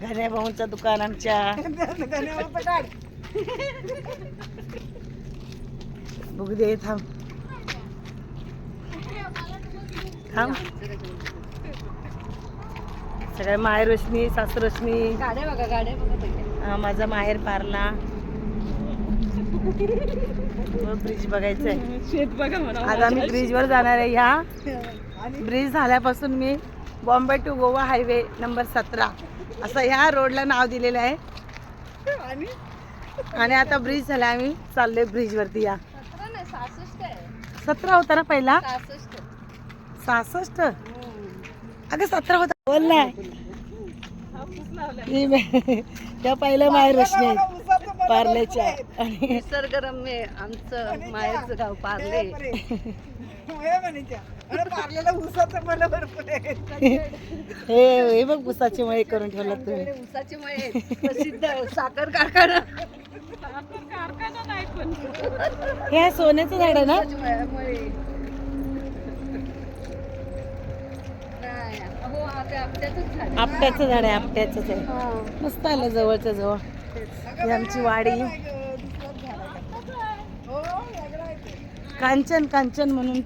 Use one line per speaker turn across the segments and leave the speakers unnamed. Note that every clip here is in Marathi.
घऱ्या भाऊंचं दुकान आमच्या. बघू दे थांब. थांब. सगळ्या माहेर रोशनी सासू रोशनी
गाड्या बघा गाड्या बघा
माझा माहेर पारला. ब्रिज बघायचंय
शेत बघा म्हणा.
आज आम्ही ब्रिजवर जाणार आहे ह्या ब्रिज झाल्यापासून मी Bombay to Goa highway number सतरा असं ह्या रोडला नाव दिलेलं आहे. आणि? आता ब्रिज झाला आम्ही चाललोय ब्रिज वरती या.
सतरा नाही आहे.
होता ना पहिला?
सहासष्ट.
अगं सतरा होता. बोल ना. ही बे- त्या पहिल्या माहेर रोशनी आणि
निसर्गरम्य आमचं माहेरचं गाव पार्ले.
हे हे बघ उसाची मळी करून ठेवला तुम्ही.
उसाचे मळे प्रसिद्ध साखर कारखाना.
हे सोन्याचं झाड आहे ना.
नाही, हो.
आपट्याचं झाड आहे आपट्याचंच आहे.
हा.
मस्त आलं जवळच्या जवळ. ही आमची वाडी. कांचन कांचन म्हणून.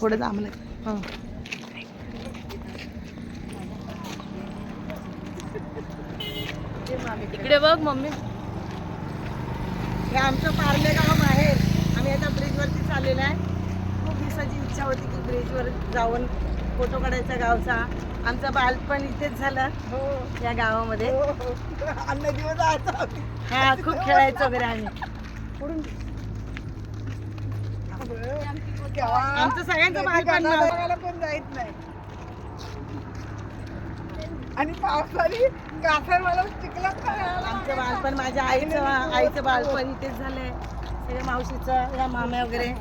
पुढे आम्हाला.
इकडे बघ मम्मी.
हे आमचं पार्ले गाव आहे. आम्ही आता ब्रिजवरती चाललेलो आहे. खूप दिवसाची इच्छा होती की ब्रिजवर जाऊन फोटो काढायचा गावचा. आमचं बालपण इथेच झालं या गावामध्ये. हा खूप खेळायचो वगैरे आम्ही. आमचं सगळ्यांचं बालपण
पण जायत नाही. आणि पावसाळी कासर मला चिखलात
आमचं बालपण माझ्या आईचं आईचं बालपण इथेच झालंय. सगळ्या मावशीचं या माम्या वगैरे.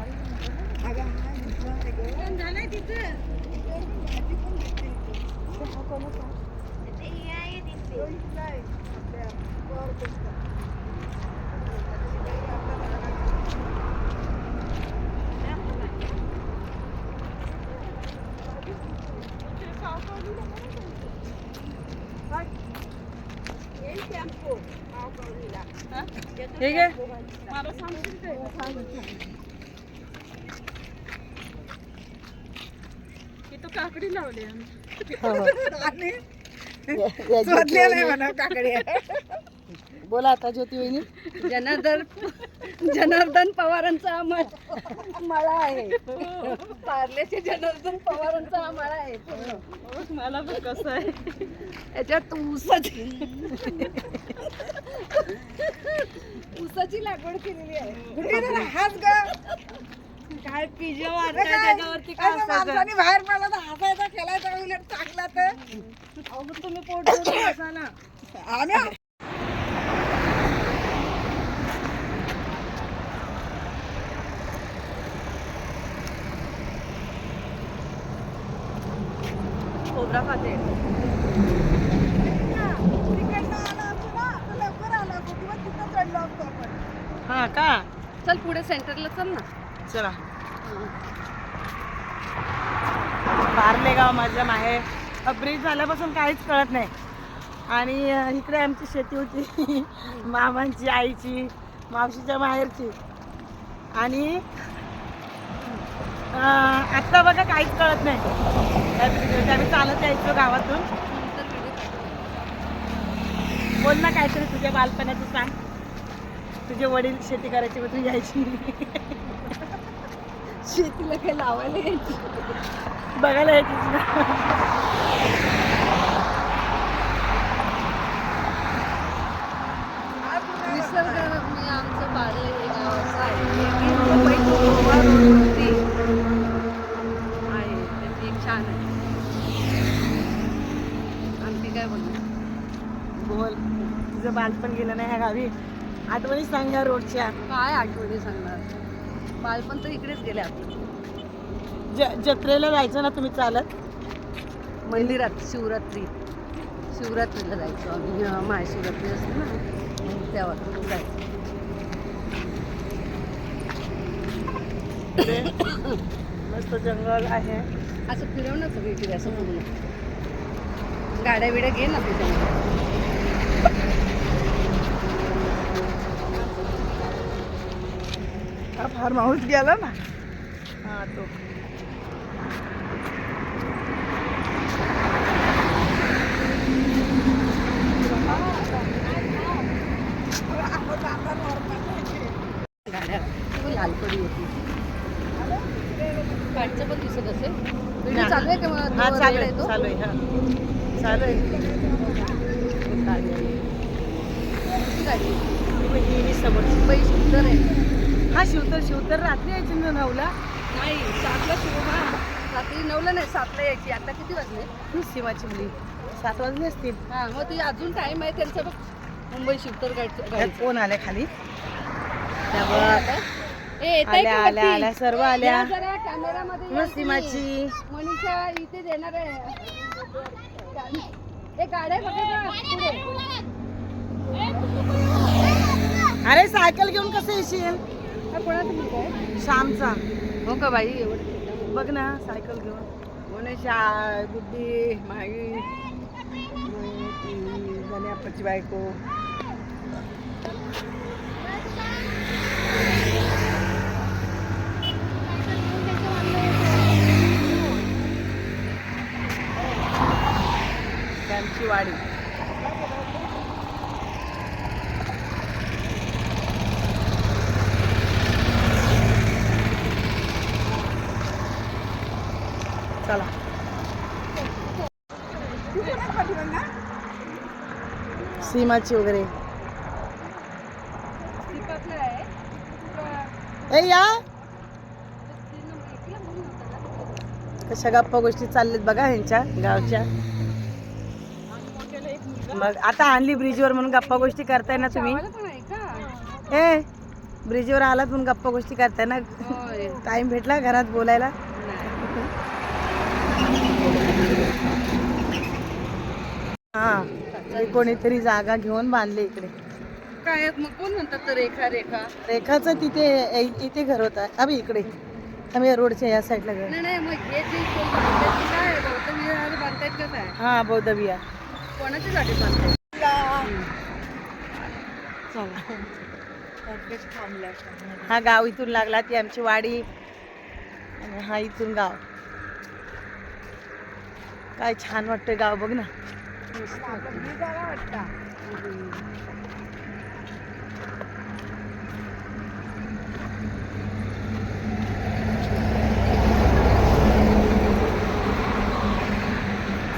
ठीक आहे
काकडी लावली
हो, हो.
आणि
या- या ज्योती
शोधलेलं आहे
वहिनी.
म्हणा काकडे.
बोला आता ज्योती वहिनी.
जनार्दन जनार्दन पवारांचा हा मळ- आहे. पार्ल्याचे जनार्दन पवारांचा हा मळा आहे. पूर्ण.
मला पण कसं आहे?
याच्यात ऊसाची ऊसाची लागवड केलेली आहे.
हाच ग?
काय
हे?
त्याच्यावरती
असं माणसाने बाहेर पडला तर हसायचा खेळायचा उलट चांगला तर.
अहो तुम्ही पोट भरून बसा ना
आम्ही
खोबरा खाते.
तिकडनं आला असतो ना तर लवकर आला असतो किंवा तिथं चढलो असतो आपण
हा का?
चल पुढे सेंटरला चल ना.
चला. बारलेगाव गाव आहे. माहेर ब्रिज झाल्यापासून काहीच कळत नाही. आणि इकडे आमची शेती होती. मामांची आईची मावशीच्या माहेरची. आणि आत्ता बघा काहीच कळत नाही. त्या आम्ही चालत यायचो गावातून. बोल ना काहीतरी तुझ्या बालपणाचं सांग. तुझे वडील शेती करायची मग तू यायची.
शेतीला काही लावायला यायची.
बघायला यायचीच ना.
निसर्गरम्य आमचं पार्ले हे गाव असं आहे. की मुंबई to गोवा रोडवरती आहे. त्याची एक छान आहे. आणखी काय बोलू?
बोल. तुझं बालपण गेलं नाही ह्या गावी. आठवणी सांग ह्या रोडच्या
काय आठवणी सांगणार? बालपण तर इकडेच गेले आपलं
ज जत्रेला जायचं ना तुम्ही चालत?
मंदिरात शिवरात्री. शिवरात्रीला जायचो आम्ही. महाशिवरात्री असते ना. तेव्हा जायचो.
मस्त जंगल आहे.
असं फिरव ना सगळीकडे असं पूर्ण गाड्या बिड्या घे ना त्याच्यामध्ये
हा फार्म हाऊस गेला ना हा तो
गाडीचं पण दिसत असेल व्हिडिओ चालू आहे का
हा चालू आहे
तो?
चालू आहे हा चालू आहे
गाडी?
ही ही समोरची
बाई सुंदर आहे
हा शिवतर शिवतर रात्री यायची ना नऊला?
नाही सातला सुरू हा. रात्री नऊला नाही सातला यायची. आता किती वाजले?
ही सीमाची मुली. सात वाजले असतील.
हा मग ती अजून टाइम आहे त्यांचा बघ. मुंबई शिवतर गाडीचं
त्यात. कोण आल्या खाली? त्या
कोण
बघ
आलंय?
आल्या आल्या सर्व आल्या. मग. सीमाची.
मनीषा इथे देणार आहे. गाड्या बघा पुढे.
अरे सायकल घेऊन कसं येशील?
हा कोणाचा मुलगा आहे?
श्यामचा.
हो का बाई? एवढं
बघ ना सायकल घेऊन. मनीषा गुड्डी माई गण्यापाची बायको. त्यांची वाडी चला सीमाची वगैरे. ए या. कशा गप्पा गोष्टी चालल्यात बघा ह्यांच्या गावच्या. मग आता आणली ब्रिजवर म्हणून गप्पा गोष्टी करताय ना तुम्ही. ए ब्रिजवर आलात म्हणून गप्पा गोष्टी करताय ना. टाइम भेटला घरात बोलायला. हा कोणीतरी जागा घेऊन बांधले इकडे.
काय मग? कोण म्हणतात रेखा रेखा?
रेखाचं तिथे इथे घर होतं. अभि इकडे. आम्ही या रोडच्या या साईडला घर.
नाही नाही मग हे जे कोण बांधतात ते काय गौतम विहार बांधतायत का काय
हा बौद्ध बिया
कोणाच्या साठी बांधतायत
हा गाव इथून लागला ती आमची वाडी. आणि हा इथून गाव. काय छान वाटतंय गाव बघ ना.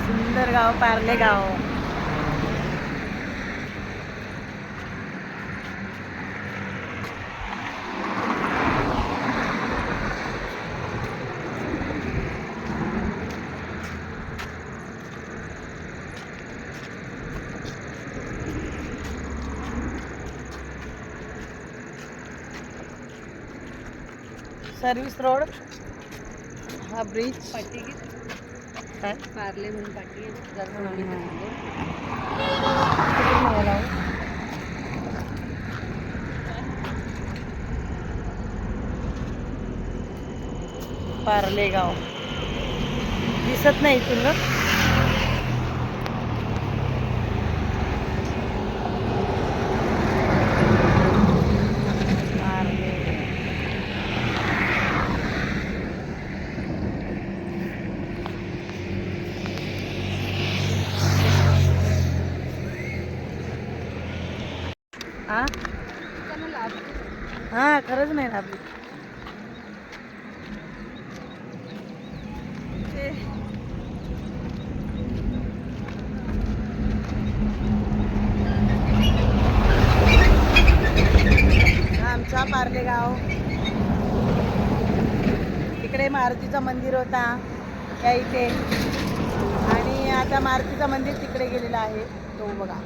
सुंदर गाव पार्ले गाव. Service road. हा ब्रिज. काय?
पार्ले म्हणून पाटी.
पार्ले गाव. दिसत नाही इथून ना पार्ले. हा
त्यांना लाभ
हा खरंच नाही ना आपली हा आमचा पार्ले गाव तिकडे मारुतीचं मंदिर होता या इथे. आणि आता मारुतीचं मंदिर तिकडे गेलेलं आहे. तो बघा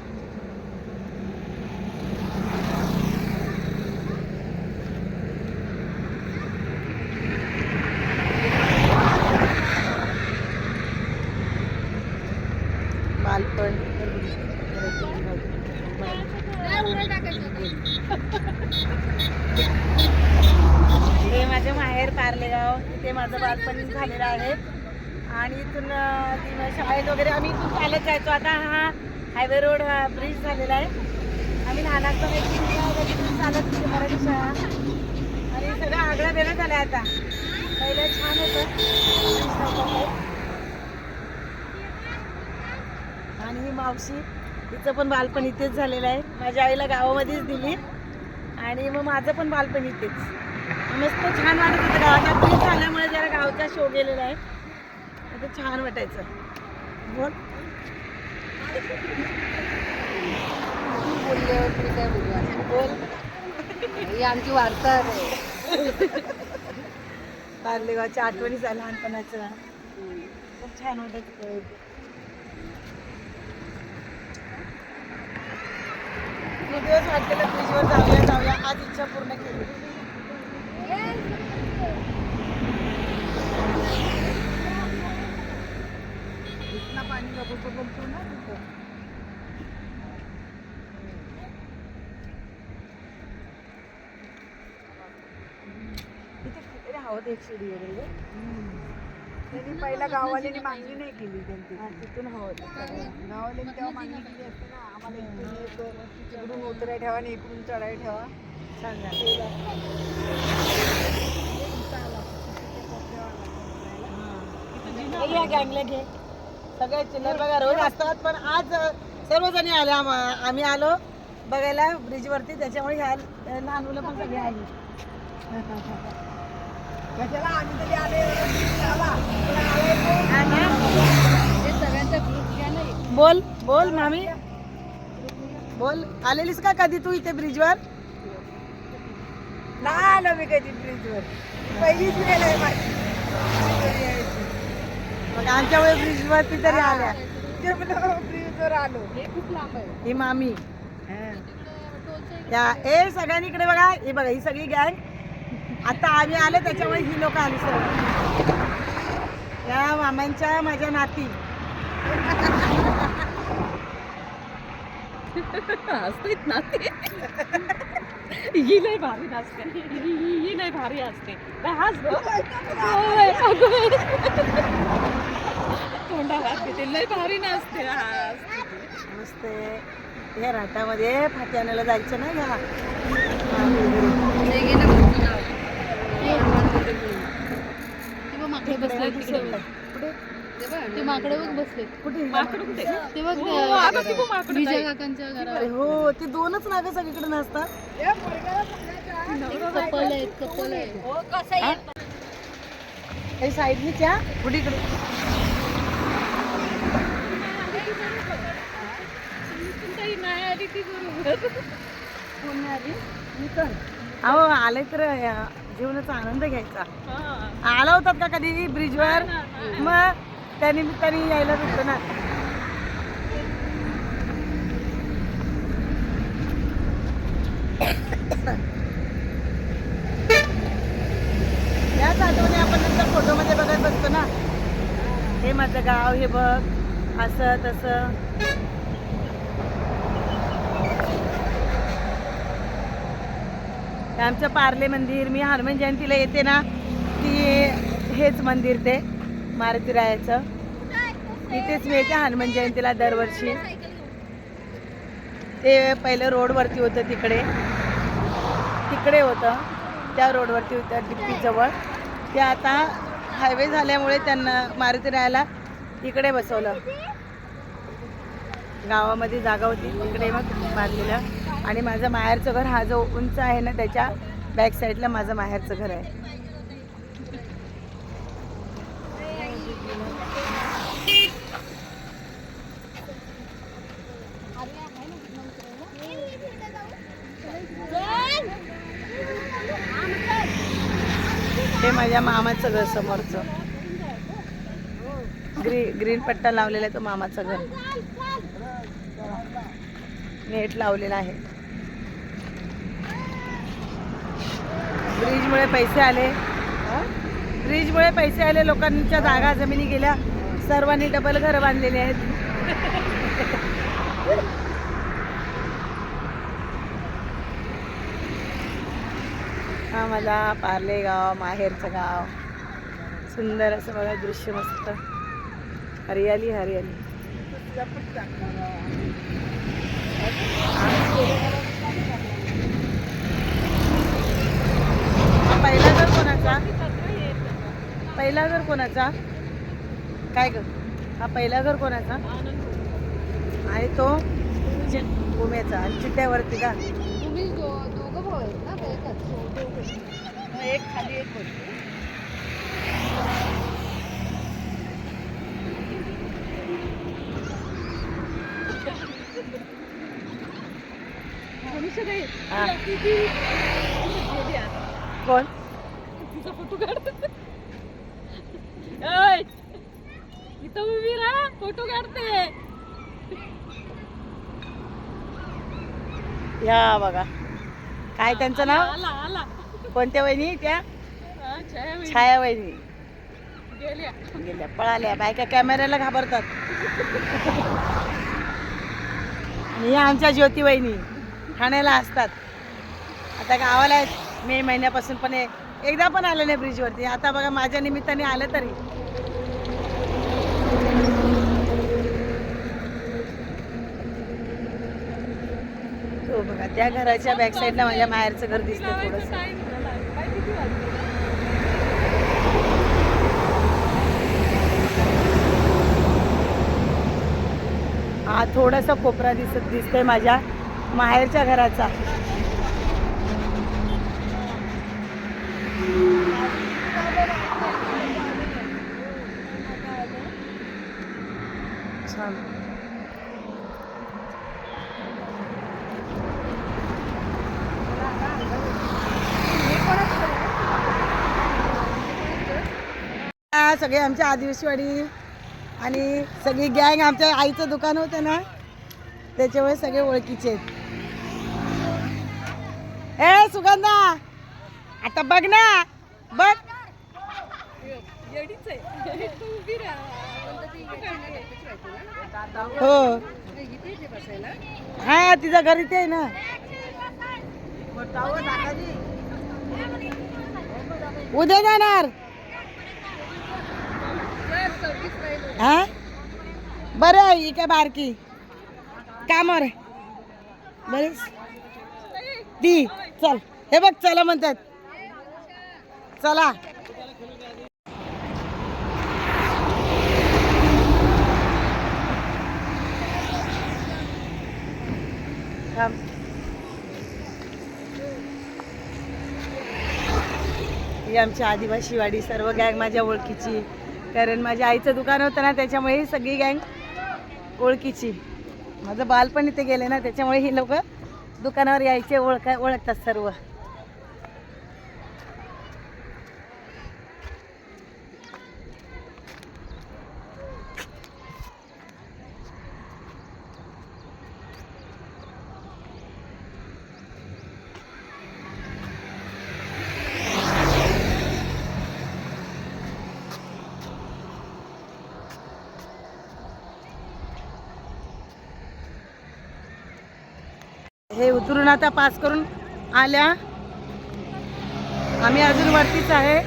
बालपण हे माझे माझे माहेर पार्लेगाव इथे माझं बालपण झालेलं आहे आणि इथून अं, ती मग शाळेत वगैरे आम्ही इथून चालत जायचो आता हा हायवे रोड हा ब्रिज झालेला आहे. आम्ही लहान असताना चालत होतो मराठी शाळा. आणि सगळं आगळं वेगळं झालं आता. पहिलं छान होतं. आणि ही मावशी तिचं पण बालपण इथेच झालेलं आहे. माझ्या आईला गावामध्येच दिली. आणि मग माझं पण बालपण इथेच. मस्त छान वाटत होतं गावात. झाल्यामुळे जरा गावचा शो गेलेला आहे. आता छान वाटायचं. बोल.
बोलल्यावर मी काय बोलू आता?
बोल
ही आमची वार्ता आहे.
पार्लेगावच्या आठवणी झाल्या लहानपणाच्या. खूप छान वाटायचं खूप दिवस वाटलेलं ब्रिजवर जाऊया जाऊया. आज इच्छा पूर्ण केली. इथनं पाणी बघू बोलतो ना तिथं. इथे किती हवं एक शिडी वगैरे
त्यांनी पहिला गाववाल्यांनी मागणी नाही केली त्यांची.
तिथून हवं
गाववाल्यांनी तेव्हा मागणी केली असते ना आम्हाला इकडून इकडून उतराय ठेवा आणि इकडून चढाई ठेवा.
घ्या गँगला घे. सगळे चिल्लर बघा रोज असतात पण आज सर्वजणी आले आम- आम्ही आलो बघायला ब्रिजवरती त्याच्यामुळे ह्या लहान मुलं पण सगळे आली
कशाला आम्ही तरी आले आला.
हा ना? बोल बोल मामी बोल आलेलीस का कधी तू इथे ब्रिजवर
नाही आलो मी कधी ब्रिजवर पहिलीच वेळ आहे माझी.
मग आमच्या वेळी ब्रिजवरती तरी आल्या.
ब्रिजवर आलो.
हे खूप लांब आहे.
ही मामी. या ए सगळ्यांनी इकडे बघा. ही बघा ही सगळी गँग आता आम्ही आलो त्याच्यामुळे ही लोक आली सर्व या मामांच्या माझ्या नाती.
असतेच ना ते ही लय भारी नसते ही लय भारी असते. काय हास गं? होय, अगं बाई. तोंडाला लय भारी.
मस्त या राटामध्ये फाटी आणायला जायचं ना.
हे बघ. माकडे बसले. ते माकडे
कुठे?
माकडं कुठे?
ते बघ
हो,
विजय. काकांच्या घरावर.
अरे हो ते दोनच नागं सगळीकडे नसतात
या पोरग्याला सांगायचं,
कपल आहेत कपल आहेत.
काही साईडनीच या कुठे इकडे
ताई नाही आली ती बरोबर
कोण नाही आली मी पण अहो आले तर जीवनाचा आनंद घ्यायचा. आला होतात का कधी ब्रिजवर? मग त्या निमित्ताने यायला भेटतो ना. याच आठवणी आपण नंतर फोटोमध्ये बघत बसतो ना. हे माझं गाव हे बघ. असं तसं. आमचं पार्ले मंदिर मी हनुमान जयंतीला येते ना ती हेच मंदिर ते मारुतीरायाचं इथेच मी येते हनुमान जयंतीला दरवर्षी. ते पहिलं रोडवरती होतं तिकडे. तिकडे होतं त्या रोडवरती होतं डिप्पीजवळ ते आता हायवे झाल्यामुळे त्यांना मारुतीरायाला इकडे बसवलं. गावामध्ये जागा होती. तिकडे मग बांधलेलं. आणि माझं माहेरचं घर हा जो उंच आहे ना त्याच्या बॅक साईडला माझं माहेरचं घर आहे. ते माझ्या मामाचं घर समोरचं. ग्री ग्रीन पट्टा लावलेला आहे तो मामाचं घर. नेट लावलेला आहे. ब्रिजमुळे पैसे आले. ब्रिजमुळे पैसे आले लोकांच्या जागा जमिनी गेल्या. सर्वांनी डबल घर बांधलेले आहेत. हा माझा पार्लेगाव माहेरचं गाव. सुंदर असं बघा दृश्य मस्त. हरियाली हरियाली. हा पहिला घर कोणाचा? पहिला घर कोणाचा? काय ग? हा पहिला घर कोणाचा? आणि तो उमेचा आणि चिट्ट्यावरती का?
तुम्ही दो- दोघं भाऊ आहेत ना एक खाली एक वरती.
मनुष्य नाही
हा.
ती- ती- गेली आता.
कोण?
तिचा फोटो काढते ओय, इथं उभी राहा फोटो काढते.
या बघा. काय त्यांचं नाव?
आला आला.
कोणत्या वहिनी त्या?
छाया वहिनी. गेल्या.
गेल्या पळाल्या. बायका कॅमेऱ्याला घाबरतात. आणि या आमच्या ज्योती वहिनी. ठाण्याला असतात. आता गावाला आहेत मे महिन्यापासून पण एकदा पण आलं नाही ब्रिजवरती. आता बघा माझ्या निमित्ताने आलं तरी. हो बघा त्या घराच्या बॅक साईडला माझ्या माहेरचं घर दिसतं थोडंसं. हा थोडासा कोपरा दिसत दिसतोय माझ्या. माहेरच्या घराचा. छान. सगळे आमच्या आदिवासीवाडी आणि सगळी गँग आमच्या आईचं दुकान होतं ना त्याच्यामुळे सगळे ओळखीचे आहेत. ए सुगंधा. आता बघ ना बघ. हो. हा तिचं घर इथे आहे ना. उद्या जाणार. हा? बरं आहे ही काय बारकी. कामावर आहे. बरेच ती. चल हे बघ चला म्हणतात. चला. ही आमची आदिवासी वाडी सर्व गँग माझ्या ओळखीची. कारण माझ्या आईचं दुकान होतं ना त्याच्यामुळे ही सगळी गँग ओळखीची. माझं बालपण इथे गेले ना त्याच्यामुळे ही लोक दुकानावर यायचे ओळख ओळखतात सर्व. हे उतरून आता पास करून आल्या. आम्ही अजून वरतीच आहे.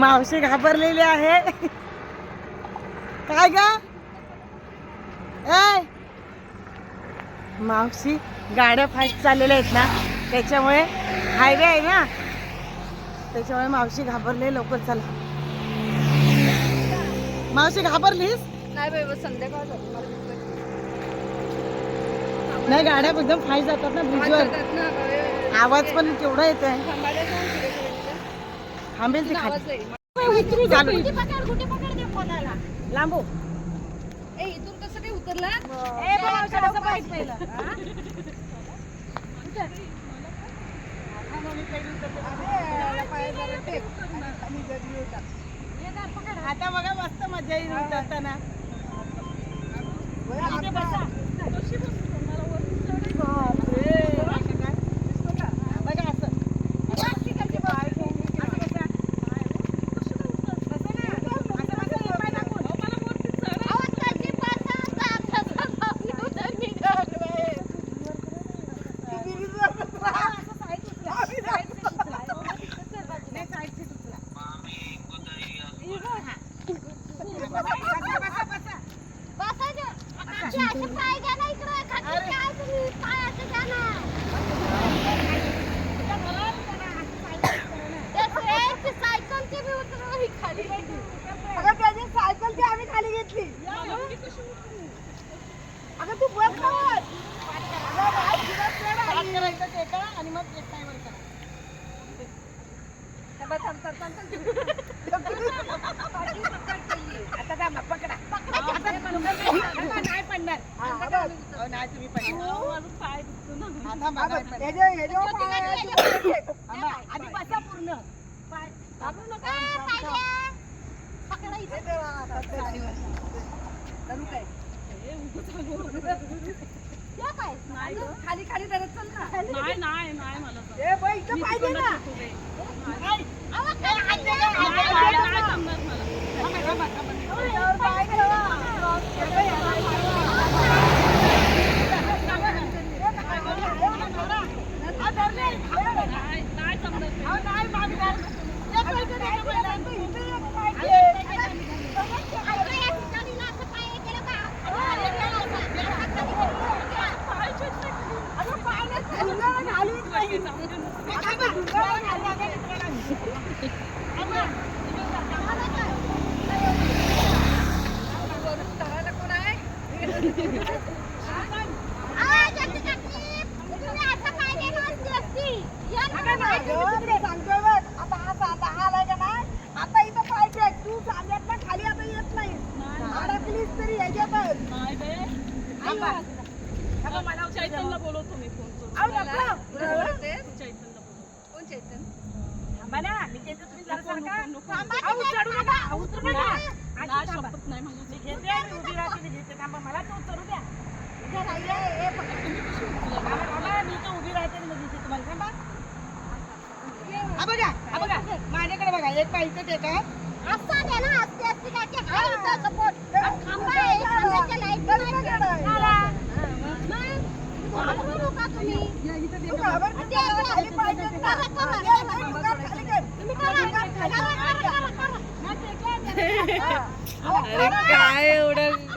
मावशी घाबरलेली आहे. काय ग? ए मावशी गाड्या फास्ट चाललेल्या आहेत ना त्याच्यामुळे हायवे आहे ना. त्याच्यामुळे मावशी घाबरले लवकर चला. मावशी घाबरलीस?
नाही बाई बस संध्याकाळ झाली. मला भूक लागली.
नाही गाड्या एकदम फास्ट जातात ना
आवाज
ब्रिजवर
येतात ना.
आवाज पण केवढा येत आहे
थांबायला जाऊन पुढे पुढे.
थांबेल ती
आवाज
खाली. चालू लांबू.
ए इथून कसं काय उतरला?
आता बघा मस्त मजा येईल उतरताना. बघा
खाली खाली धरत चल ना
नाही नाही नाही मला
ए बाई इथं पाहिजे ना.
Tama!
Tama! Tama! Tama!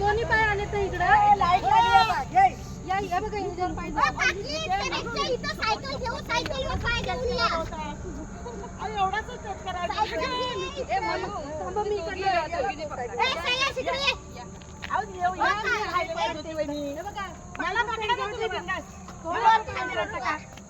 दोन्ही पाय आले तर इकडे या बघा
इंजन पाहिजे
इथं सायकल घेऊ सायकल पाय
एवढाच करायचं
मला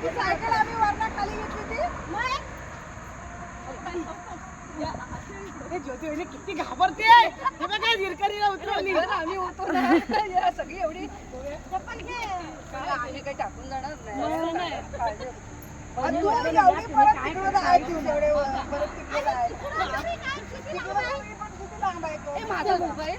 त्याची आम्ही
वरना खाली घेतली
ज्योती किती घाबरते काय झिरकारीला उतरवली
आम्ही उतरलो सगळी एवढी चप्पल आम्ही काही टाकून जाणार नाही माझा मोबाईल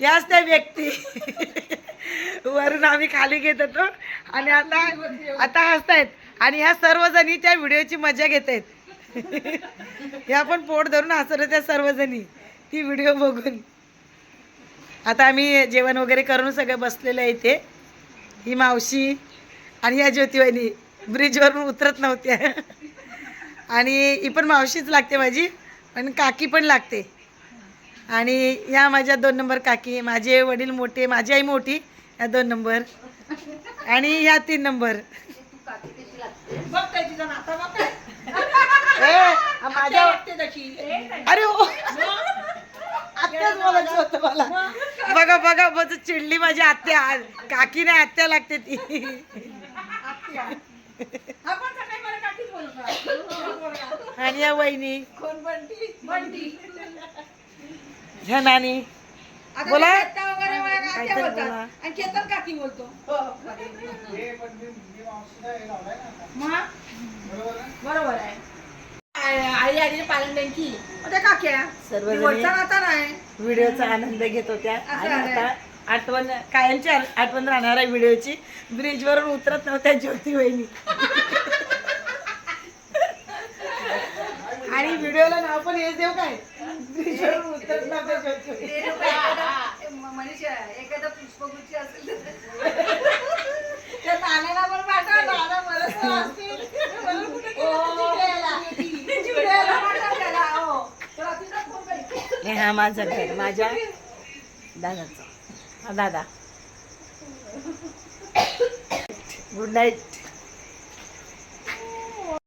याच त्या व्यक्ती. वरून आम्ही खाली घेत होतो. आणि आता आता हसतायत. आणि ह्या सर्वजणी त्या व्हिडिओची मजा घेत आहेत ह्या पण पोट धरून हसत त्या सर्वजणी. ती व्हिडिओ बघून. आता आम्ही जेवण वगैरे करून सगळं बसलेलं आहे इथे. ही मावशी आणि ह्या ज्योतिवाहिनी ब्रिजवरून उतरत नव्हत्या. आणि ही पण मावशीच लागते माझी. पण काकी पण लागते. आणि ह्या माझ्या दोन नंबर काकी माझे वडील मोठे माझी आई मोठी ह्या दोन नंबर. आणि ह्या तीन नंबर. माझ्या अरे हो. आत्याच बोलायचं होतं मला. बघा बघा बघ चिडली माझी आत्या. काकी नाही आत्या लागते ती. आणि या वहिनी. ह्या नानी. बोला. काहीतरी बोला.
आणि केतन काकी बोलतो. मग? बरोबर आहे? आई आली पालंड्यांची मग त्या काक्या.
सर्वजणी
वरचा नाता नाही
व्हिडिओचा आनंद घेत होत्या. आणि
आहे.
आता आठवण कायमची आ- आठवण राहणार आहे व्हिडिओची. ब्रिजवरून उतरत नव्हत्या ज्योती वहिनी. आणि व्हिडिओला नाव पण हेच देऊ काय?
एखादा पुष्पगुच्छ असेल तर
नाण्याला पण पाठवा नाना मला
हे हा माझं घर माझ्या दादाचं. हा दादा. Good night